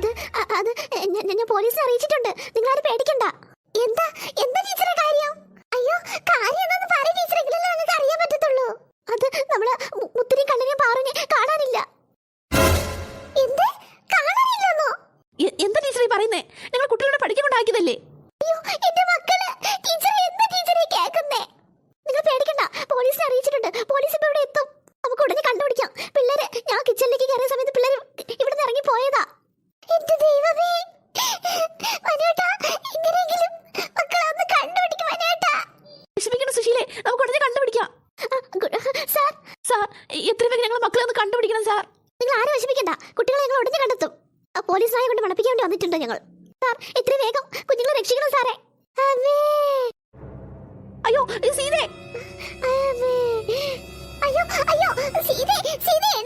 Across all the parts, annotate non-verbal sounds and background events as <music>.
അത് അത് ഞാൻ- പോലീസിനെ അറിയിച്ചിട്ടുണ്ട്. നിങ്ങൾ അത് പേടിക്കണ്ട. എന്താ എന്താ ടീച്ചറെ കാര്യം? അയ്യോ കാര്യം നിങ്ങൾക്ക് അറിയാൻ പറ്റത്തുള്ളൂ. അത് നമ്മൾ മുത്തിരി കണ്ണിനെ പാറിനെ കാണാനില്ല. എന്ത്? കാണാനില്ലെന്നോ? എന്താ ടീച്ചർ ഈ പറയുന്നേ? ഞങ്ങൾ കുട്ടികളോട് പഠിക്കാൻ കൊണ്ടാക്കിയതല്ലേ? അയ്യോ എന്റെ മക്കൾ ടീച്ചർ എന്താ ടീച്ചറെ കേൾക്കുന്നേ നിങ്ങൾ പേടിക്കണ്ട പോലീസിനെ അറിയിച്ചിട്ടുണ്ട്. പോലീസ് ഇപ്പൊ ഇവിടെ എത്തും. നമുക്ക് ഉടനെ കണ്ടുപിടിക്കാം. പിള്ളേരെ ഞാൻ കിച്ചണിലേക്ക് കയറിയ സമയത്ത് ഇവിടെ നിന്ന് ഇറങ്ങി പോയതാ. സുശീലേ നമുക്ക് ഉടനെ കണ്ടുപിടിക്കാം. സാർ. സാർ എത്ര വേഗം ഞങ്ങൾ മക്കളെ ഒന്ന് കണ്ടുപിടിക്കണം സാർ. നിങ്ങൾ ആരും വിഷമിക്കണ്ട. കുട്ടികളെ ഞങ്ങൾ ഉടനെ കണ്ടെത്തും. ആ പോലീസ് നായ കൊണ്ട് മണപ്പിക്കാൻ വേണ്ടി വന്നിട്ടുണ്ട് ഞങ്ങൾ. സാർ എത്ര വേഗം കുഞ്ഞുങ്ങളെ രക്ഷിക്കണം സാറേ. അയ്യോ സീതേ. അയ്യോ അയ്യോ സീതേ സീതേ.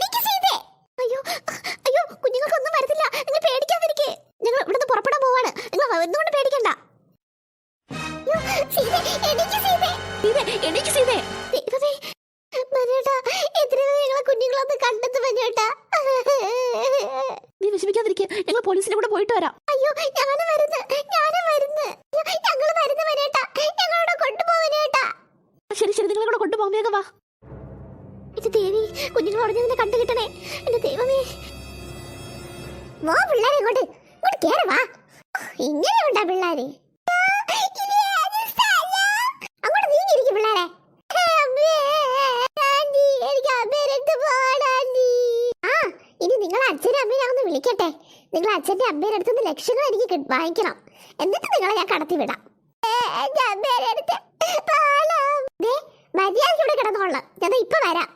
നീ വിഷമിക്കാതിരിക്കുക ഞങ്ങൾ പോലീസിന്റെ കൂടെ പോയിട്ട് വരാം. അയ്യോ ഞാനും വരുന്നു. ഞാനും വരുന്നു. ഞങ്ങൾ വരുന്നു മനേട്ടാ ഞങ്ങളോട് കൊണ്ടുപോവനേട്ടാ ശരി ശരി. നിങ്ങളെ കൂടെ കൊണ്ടുപോകാൻ വേഗം വാ. ഇത് ദേവി കുഞ്ഞുങ്ങൾ ഉടഞ്ഞതിനെ കണ്ടു കിട്ടണേ. എന്റെ ദൈവമേ. വാ പിള്ളേരെ ഇങ്ങോട്ട്. ഇങ്ങോട്ട് കേറി വാ. ഇങ്ങനെ ഉണ്ടാ പിള്ളേര് അങ്ങോട്ട് നീങ്ങിയിരിക്കും പിള്ളേരെ അമ്മേ, ആന്റി, എനിക്ക് അമ്മേടെ അടുത്ത് പോണം, ആന്റി. ആ ഇനി നിങ്ങൾ അച്ഛനും അമ്മയും ഞാൻ ഒന്ന് വിളിക്കട്ടെ അച്ഛന്റെ അമ്മയുടെ അടുത്ത് നിന്ന് ലക്ഷങ്ങൾ എനിക്ക് വാങ്ങിക്കണം. എന്നിട്ട് നിങ്ങളെ ഞാൻ കടത്തി വിടാം മര്യാദയ്ക്ക് ഇവിടെ കിടന്നോളാം ഞാൻ ഇപ്പൊ വരാം.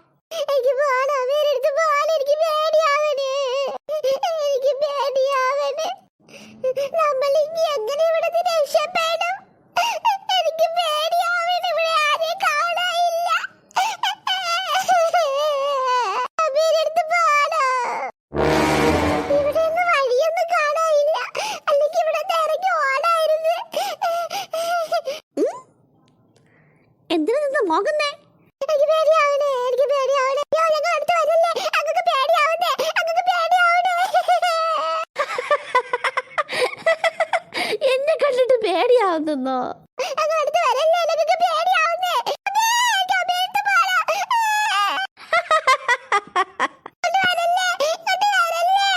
വരല്ലേ.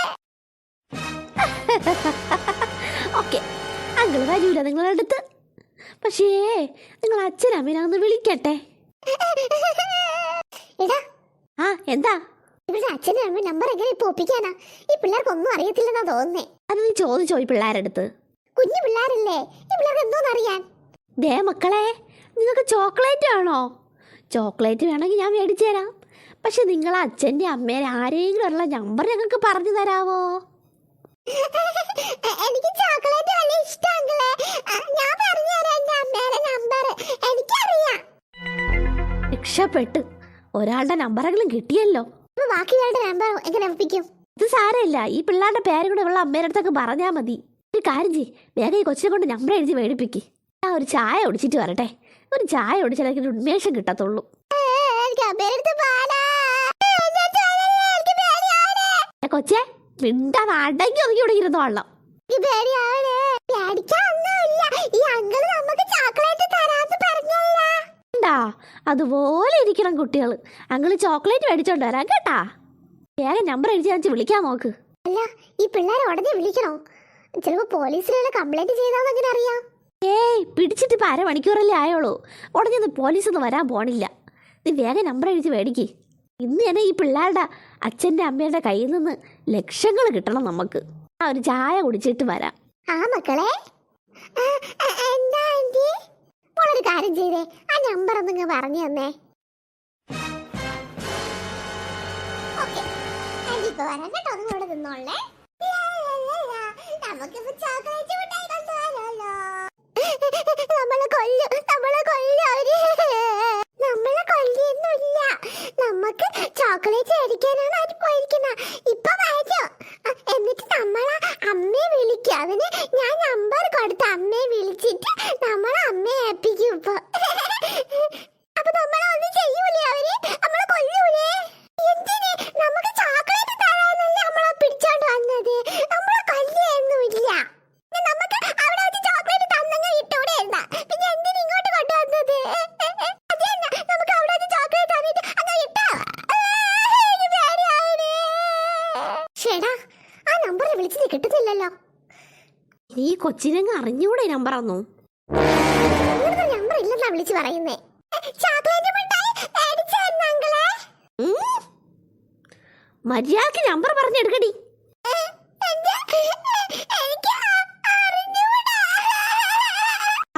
ഓക്കെ. അങ്കിൾ വരൂല നിങ്ങളുടെ അടുത്ത്. പക്ഷേ നിങ്ങൾ അച്ഛനമ്മേനെ ഒന്ന് വിളിക്കട്ടെ. ആ എന്താ? ഇവിടെ അച്ഛനും അമ്മ നമ്പർ എങ്ങനെ ഇപ്പൊ ഒപ്പിക്കാനാ? ഈ പിള്ളേർക്കൊന്നും അറിയത്തില്ലെന്നാ തോന്നുന്നേ. അത് നീ ചോദിച്ചോ ഈ പിള്ളേരടുത്ത് കുഞ്ഞു പിള്ളേരല്ലേ? ഈ പിള്ളേർക്ക് എന്തോന്ന് അറിയാൻ? ദേ മക്കളെ നിങ്ങൾക്ക് ചോക്ലേറ്റ് വേണോ? ചോക്ലേറ്റ് വേണമെങ്കിൽ ഞാൻ മേടിച്ചു തരാം. പക്ഷെ നിങ്ങൾ അച്ഛന്റെ അമ്മേനെ ആരെങ്കിലും ഉള്ള നമ്പർ ഞങ്ങൾക്ക് പറഞ്ഞു തരാമോ <laughs> എനിക്ക് ചോക്ലേറ്റ് വലിയ ഞാൻ നമ്പർ. എനിക്കറിയാം. രക്ഷപ്പെട്ട് ഒരാളുടെ നമ്പറെങ്കിലും കിട്ടിയല്ലോ. ബാക്കി ബാക്കിയുള്ള നമ്പർ എങ്ങനെ ഒപ്പിക്കും? ഇത് സാരമില്ല. ഈ പിള്ളേരുടെ പേരും കൂടെ ഉള്ള അമ്മേടെ അടുത്തൊക്കെ പറഞ്ഞാൽ മതി. കാര്യം ചെയ്യ്. വേഗം ഈ കൊച്ചിനെ കൊണ്ട് നമ്പർ എഴുതി മേടിപ്പിക്ക്. ഞാൻ ഒരു ചായ ഒടിച്ചിട്ട് വരട്ടെ. ഒരു ചായ ഒടിച്ചാൽ എനിക്ക് ഉന്മേഷം കിട്ടത്തുള്ളൂ. കൊച്ചെ എനിക്ക് നാടകി ഒതുങ്ങി ഇവിടെ വള്ളം. അതുപോലെ ഇരിക്കണം കുട്ടികൾ അങ്ങൾ ചോക്ലേറ്റ് മേടിച്ചോണ്ട് വരാം കേട്ടാ. വേഗം നമ്പർ എഴുതി വിളിക്കാൻ നോക്ക് അല്ല ഈ പിള്ളേരെ ഉടനെ വിളിക്കണോ? ചിലപ്പോ പോലീസിലുള്ള കംപ്ലൈന്റ് ചെയ്താന്ന് അങ്ങനെ അറിയാം? ഏയ് പിടിച്ചിട്ട് ഇപ്പൊ അരമണിക്കൂറല്ലേ ആയോളൂ ഉടനെ പോലീസ് ഒന്നും വരാൻ പോണില്ല. നീ വേഗം നമ്പർ എഴുതി മേടിക്ക്. ഇന്ന് തന്നെ ഈ പിള്ളേരുടെ അച്ഛന്റെ അമ്മയുടെ കയ്യിൽ നിന്ന് ലക്ഷങ്ങൾ കിട്ടണം നമുക്ക്. ആ ഒരു ചായ കുടിച്ചിട്ട് വരാം. ആ മക്കളെ? എന്താ ആന്റി ഒരു കാര്യം ചെയ്തേ. ആ നമ്പർ ഒന്ന് പറഞ്ഞു തന്നേ. ഓക്കെ. ആന്റി ഇപ്പൊ വരാം കേട്ടോ. ഒന്ന് നിന്നോളേ നമുക്കിപ്പോ ചോക്ലേറ്റ് മിഠായി കൊണ്ടുപോകാനല്ലോ നമ്മളെ കൊല്ലും നമ്മളെ കൊല്ലും അവർ. നമ്മളെ കൊല്ലിയൊന്നുമില്ല. നമുക്ക് ചോക്ലേറ്റ് അടിക്കാനാണ് അവർ പോയിരിക്കുന്നത് ഇപ്പൊ വരും. എന്നിട്ട് നമ്മളെ അമ്മയെ വിളിക്കും. അവന് ഞാൻ കൊച്ചിനങ്ങ് അറിഞ്ഞൂടെ നമ്പർ ഒന്നും? നമ്പർ ഇല്ലെന്നാ വിളിച്ചു പറയുന്നേ? മര്യാദയ്ക്ക് നമ്പർ പറഞ്ഞെടുക്കടി.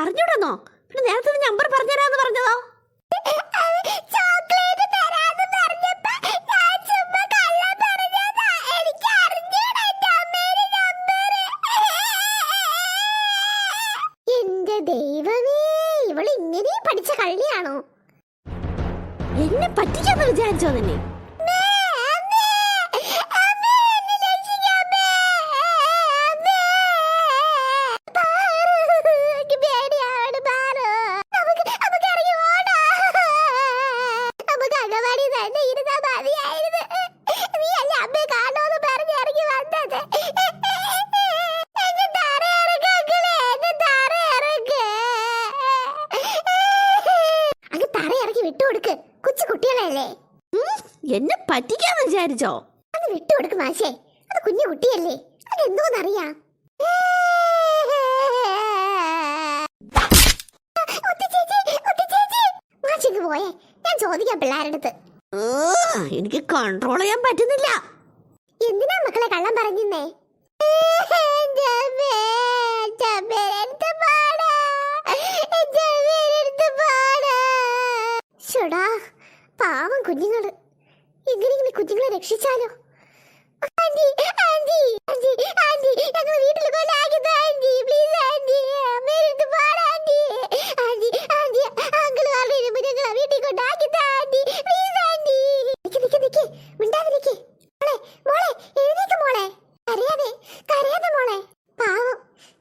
അറിഞ്ഞൂടെന്നോ? പിന്നെ നേരത്തെ നമ്പർ പറഞ്ഞുതരാന്ന് പറഞ്ഞതോ? പഠിച്ച കള്ളിയാണോ? എന്നെ പറ്റിക്കാന്ന് വിചാരിച്ചോ നിന്നെ? വിട്ടുകൊടുക്ക്. കൊച്ചു കുട്ടികളല്ലേ? എന്നെ പറ്റിക്കാന്ന് വിചാരിച്ചോ? അത് വിട്ടുകൊടുക്ക് മാഷേ. അത് കുഞ്ഞു കുട്ടിയല്ലേ. അത് എന്തോന്നറിയാം? മാഷിക്ക് പോയേ. ഞാൻ ചോദിക്കാം പിള്ളേരടുത്ത്. ആ, എനിക്ക് കൺട്രോൾ ചെയ്യാൻ പറ്റുന്നില്ല. എന്തിനാ മക്കളെ കള്ളം പറഞ്ഞിന്നേ എന്റെ ശ്ശോടാ, പാവം കുഞ്ഞുങ്ങൾ. എങ്ങനെയെങ്കിലും കുഞ്ഞുങ്ങളെ രക്ഷിച്ചാലോ? ആന്റി ആന്റി വീട്ടിൽ പ്ലീസ് പാട പ്ലീസ് കരയാതെ കരയാതെ മോളെ. പാവം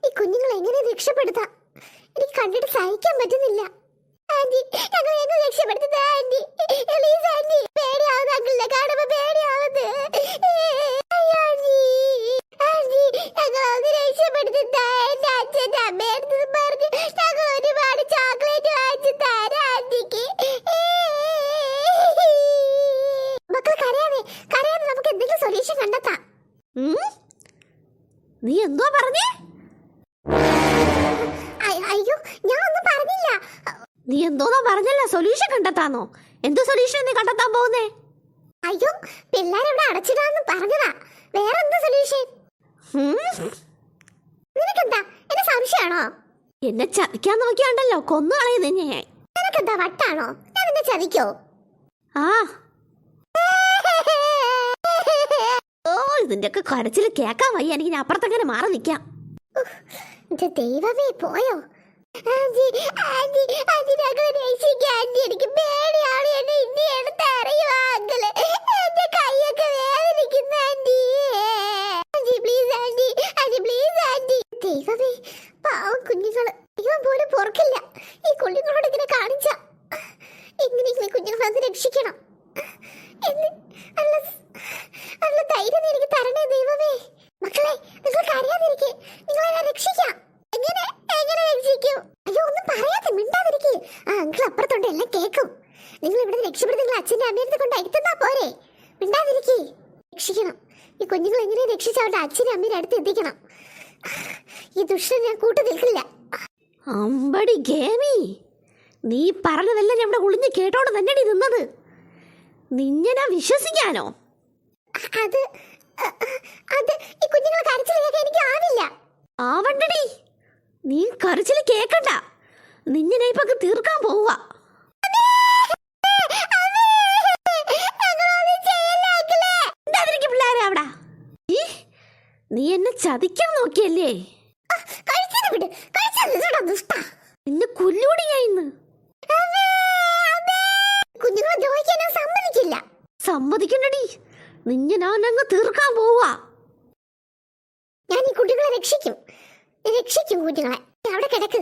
ഈ കുഞ്ഞുങ്ങളെ എങ്ങനെ രക്ഷപ്പെടുത്താം? എനിക്ക് കണ്ടിട്ട് സഹിക്കാൻ പറ്റുന്നില്ല. ആന്റി ഞങ്ങൾ ഞങ്ങൾ രക്ഷപ്പെടുത്തത് ആന്റി. പ്ലീസ് ആന്റി പേടിയാവുന്ന അങ്കിളിനെ കാണുമ്പോ പേടിയാവുന്നത് നീ എന്തോ ആന്റി എന്തോന്നാ പറഞ്ഞല്ല? സൊല്യൂഷൻ കണ്ടെത്താന്നോ? എന്തോ സൊല്യൂഷൻ നീ കണ്ടെത്താൻ പോകുന്നേ? അയ്യോ പിള്ളേരവിടെ അടച്ചിടാന്ന് പറഞ്ഞതാ. വേറെ എന്താ സൊല്യൂഷൻ? നിനക്കെന്താ? എന്നെ സംശയമാണോ? എന്നെ ചതിക്കാൻ നോക്കിയാണ്ടല്ലോ കൊന്നു കളയുന്ന ഞാൻ. നിനക്കെന്താ വട്ടാണോ? ഞാൻ എന്നെ ചതിക്കോ? ആ. ഓ ഇതിന്റെയൊക്കെ കരച്ചിൽ കേക്കാൻ വയ്യ. എനിക്ക് അപ്പുറത്തങ്ങനെ മാറി നിൽക്കാം എന്റെ ദൈവമേ പോയോ? എനിക്ക് പേടിയാണ്. എന്നെ ഇനി എന്റെ കൈയൊക്കെ പ്ലീസ് പ്ലീസ് പോലും ഈ കുഞ്ഞുങ്ങളെ എനിക്ക് തരണേ ദൈവമേ. മക്കളെ നിങ്ങൾ നിങ്ങളെ രക്ഷിക്കാം. രക്ഷിക്കും അയ്യോ ഒന്നും പറയാതെ മിണ്ടാതിരിക്കെ. ആ അങ്കിൾ അപ്പുറത്തുണ്ട് എല്ലാം കേൾക്കും. നിങ്ങൾ ഇവിടെ രക്ഷപ്പെടുത്തി നിങ്ങൾ അച്ഛന്റെ അമ്മയുടെ കൊണ്ട് എത്തുന്നാ പോരെ. മിണ്ടാതിരിക്കെ. രക്ഷിക്കണം. ഈ കുഞ്ഞുങ്ങൾ എങ്ങനെ രക്ഷിച്ച് അവരുടെ അച്ഛനും അമ്മയുടെ അടുത്ത് എത്തിക്കണം. ഈ ദുഷ്ടൻ ഞാൻ കൂട്ടു നിൽക്കില്ല. അമ്പടി ഗേമി. നീ പറഞ്ഞതെല്ലാം ഞാൻ ഇവിടെ ഒളിഞ്ഞ് കേട്ടോണ്ട് തന്നെയാണ് നിന്നത്. നിന്നെ വിശ്വസിക്കാനോ? അത് അത് ഈ കുഞ്ഞുങ്ങളെ കരച്ചിൽ കേൾക്കാൻ എനിക്ക് ആവില്ല ആവണ്ടടി നീ കരച്ചിൽ കേക്കണ്ട. നിന്നെ അങ്ങ് തീർക്കാൻ പോവുക. നീ എന്നെ ചതിക്കാൻ നോക്കിയല്ലേ? സമ്മതിക്കണ്ടടി. നിന്നെ തീർക്കാൻ പോവാ ഞാൻ ഈ കുട്ടികളെ രക്ഷിക്കും. രക്ഷിക്കും കുട്ടികളെ. അവിടെ കിടക്ക്.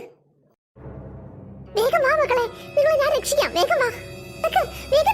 വേഗം വാ മക്കളെ. നിങ്ങളെ ഞാൻ രക്ഷിക്കാം. വേഗം വാ. വേഗം